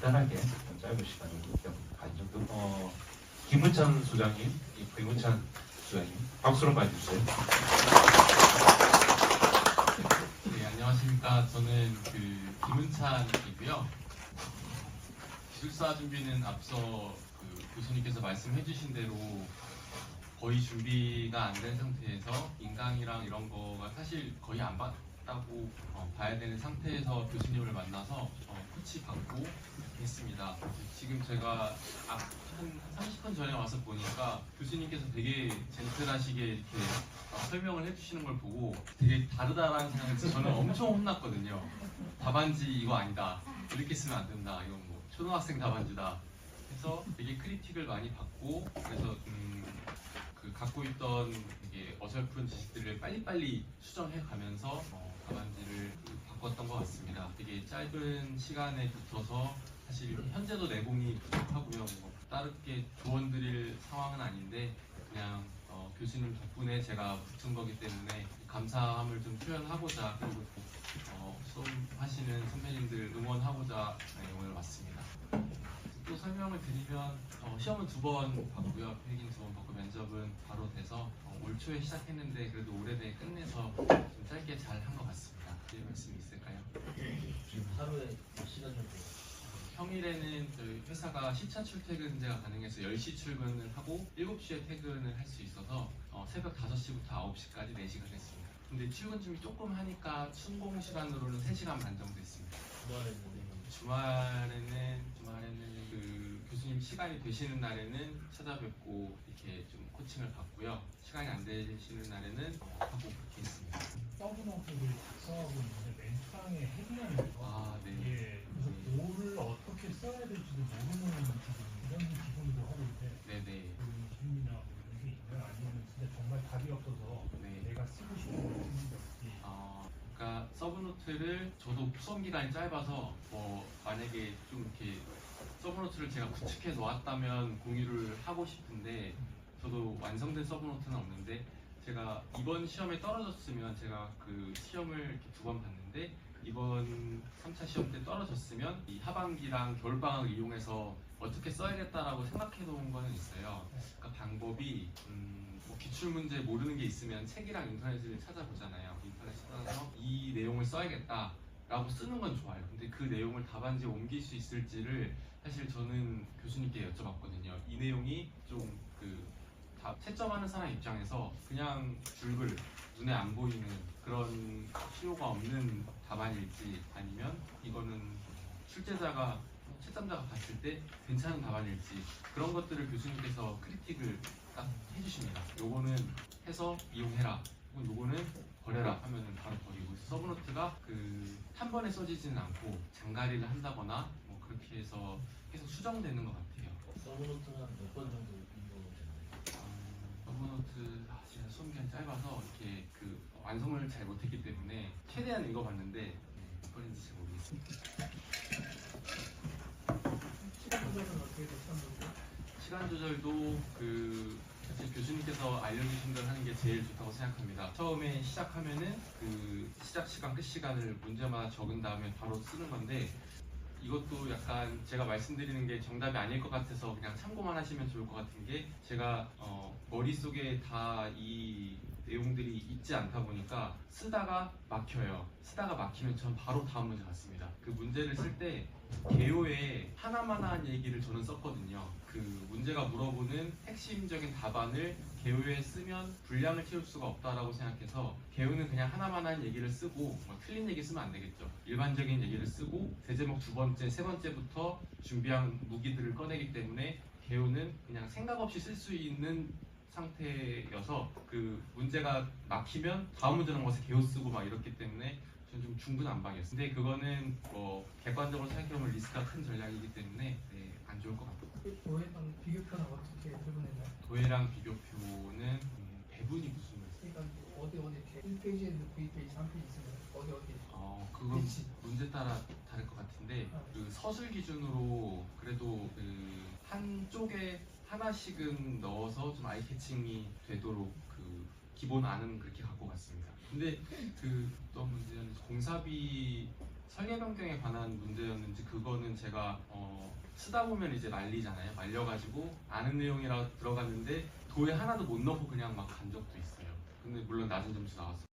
간단하게 짧은 시간을 가진 정도. 어, 김은찬 소장님, 이 김은찬 소장님, 박수로 맞아주세요. 네, 안녕하십니까. 저는 그 김은찬이고요. 기술사 준비는 앞서 그 교수님께서 말씀해주신 대로 거의 준비가 안 된 상태에서 인강이랑 이런 거가 사실 거의 안 봤다고 어, 봐야 되는 상태에서 교수님을 만나서 어, 코치 받고 했습니다. 지금 제가 앞, 한 30분 전에 와서 보니까 교수님께서 되게 젠틀하시게 이렇게 어, 설명을 해주시는 걸 보고 되게 다르다라는 생각을 해서 저는 엄청 혼났거든요. 답안지 이거 아니다. 이렇게 쓰면 안 된다. 이건 뭐 초등학생 답안지다. 해서 되게 크리틱을 많이 받고 그래서 음, 그 갖고 있던 되게 어설픈 지식들을 빨리빨리 수정해 가면서 어, 답안지를 그 바꿨던 것 같습니다. 되게 짧은 시간에 붙어서 사실 현재도 내공이 부족하고요. 뭐 따르게 조언 드릴 상황은 아닌데 그냥 어, 교수님 덕분에 제가 붙은 거기 때문에 감사함을 좀 표현하고자 그리고 어, 수업하시는 선배님들 응원하고자 네, 오늘 왔습니다. 또 설명을 드리면 어, 시험은 두번 봤고요. 필긴 두번 받고 면접은 바로 돼서 어, 올 초에 시작했는데 그래도 올해 내에 끝내서 좀 짧게 잘 한 것 같습니다. 드릴 말씀이 있을까요? 지금 하루에 몇 시간 정도? 평일에는 저희 회사가 시차 출퇴근제가 가능해서 10시 출근을 하고 7시에 퇴근을 할 수 있어서 어, 새벽 5시부터 9시까지 4시간 했습니다. 근데 출근 준비 조금 하니까 순공 시간으로는 3시간 반 정도 했습니다. 주말에는 주말에는 그 교수님 시간이 되시는 날에는 찾아뵙고 이렇게 좀 코칭을 받고요. 시간이 안 되시는 날에는 어, 하고 그렇게 했습니다. 서브노트를 작성하고 있는데 맨 처음에 거. 아, 네. 예. 그래서 뭐를 어떻게 써야 될지도 모르는 지금 이런 기분도 하고 있는데 네네. 그 질문이나 뭐 이런 게 있나요? 아니면 진짜 정말 답이 없어서 네. 내가 쓰고 싶은 게 없는지 없지. 어, 그러니까 서브노트를 저도 수험 기간이 짧아서 뭐 만약에 좀 이렇게 서브노트를 제가 구축해 놓았다면 공유를 하고 싶은데 저도 완성된 서브노트는 없는데 제가 이번 시험에 떨어졌으면 제가 그 시험을 두 번 봤는데 이번 3차 시험 때 떨어졌으면 이 하반기랑 겨울방학을 이용해서 어떻게 써야겠다라고 생각해 놓은 거는 있어요. 그러니까 방법이 음, 뭐 기출 문제 모르는 게 있으면 책이랑 인터넷을 찾아보잖아요. 인터넷 찾아서 이 내용을 써야겠다 라고 쓰는 건 좋아요. 근데 그 내용을 답안지에 옮길 수 있을지를 사실 저는 교수님께 여쭤봤거든요. 이 내용이 좀그 채점하는 사람 입장에서 그냥 줄글 눈에 안 보이는 그런 필요가 없는 답안일지 아니면 이거는 출제자가 채점자가 봤을 때 괜찮은 답안일지 그런 것들을 교수님께서 크리틱을 딱 해주십니다. 요거는 해서 이용해라. 혹은 요거는 버려라 하면은 바로 그래 서 서브노트가 그 한 번에 써지지는 않고 장가리를 한다거나 뭐 그렇게 해서 계속 수정되는 것 같아요. 서브노트는 몇 번 정도 읽어보셨나요? 서브노트 아, 제가 수험 기간 짧아서 이렇게 그 완성을 잘 못했기 때문에 최대한 읽어봤는데 네, 몇 번인지 잘 모르겠습니다. 시간 조절은 어떻게 됐었는데? 시간 조절도 그 교수님께서 알려주신 대로 하는 게 제일 좋다고 생각합니다. 처음에 시작하면은 그 시작 시간 끝 시간을 문제마다 적은 다음에 바로 쓰는 건데 이것도 약간 제가 말씀드리는 게 정답이 아닐 것 같아서 그냥 참고만 하시면 좋을 것 같은 게 제가 어, 머릿속에 다이 내용들이 있지 않다 보니까 쓰다가 막혀요. 쓰다가 막히면 전 바로 다음 문제 갔습니다. 그 문제를 쓸 때 개요에 하나만한 얘기를 저는 썼거든요. 그 문제가 물어보는 핵심적인 답안을 개요에 쓰면 분량을 채울 수가 없다라고 생각해서 개요는 그냥 하나만한 얘기를 쓰고 뭐 틀린 얘기 쓰면 안 되겠죠. 일반적인 얘기를 쓰고 대제목 두 번째, 세 번째부터 준비한 무기들을 꺼내기 때문에 개요는 그냥 생각 없이 쓸 수 있는 상태여서 그 문제가 막히면 다음 문제 넘어가서 개요 쓰고 막 이렇기 때문에 저는 좀 중구난방이었어요. 근데 그거는 뭐 객관적으로 생각해보면 리스크가 큰 전략이기 때문에 네, 안 좋을 것 같고 도해랑 비교표는 어떻게 들고냈나요? 도해랑 비교표는 음, 배분이 무슨 말씀? 그러니까 어디 어디 이렇게 1페이지에 넣고 2페이지, 3페이지 있으면 어디 어디 어 그건 위치 문제 따라 다를 것 같은데 어. 그 서술 기준으로 그래도 그 한쪽에 하나씩은 넣어서 좀 아이 캐칭이 되도록 그 기본 안은 그렇게 갖고 갔습니다. 근데 그 어떤 문제는 공사비 설계 변경에 관한 문제였는지 그거는 제가 어 쓰다 보면 이제 말리잖아요. 말려가지고 아는 내용이라 들어갔는데 도에 하나도 못 넣고 그냥 막 간 적도 있어요. 근데 물론 낮은 점수 나왔어요.